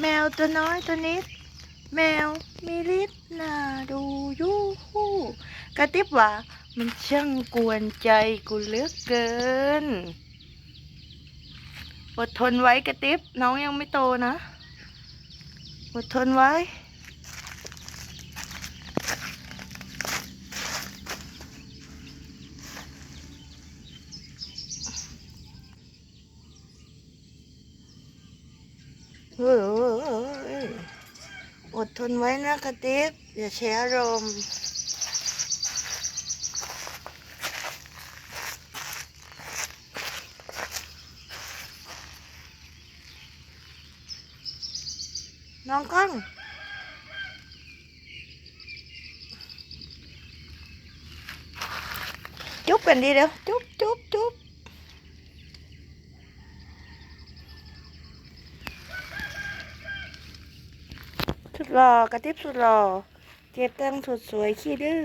แมวตัวน้อยตัวนิด แมวมีฤทธิ์น่าดูยูฮูกระติบว่า มันช่างกวนใจกูเหลือกเกิน อดทนไว้กระติบน้องยังไม่โตนะ อดทนไว้เฮ้ย อดทนไว้นะกระติบอย่าแชร์อารมณ์น้องก้องจุ๊บกันดีเดี๋ยวจุ๊บจุ๊บจุ๊บ สุดหล่อกระติบสุดหล่อเก็บตังสุดสวยขี้ดื้อ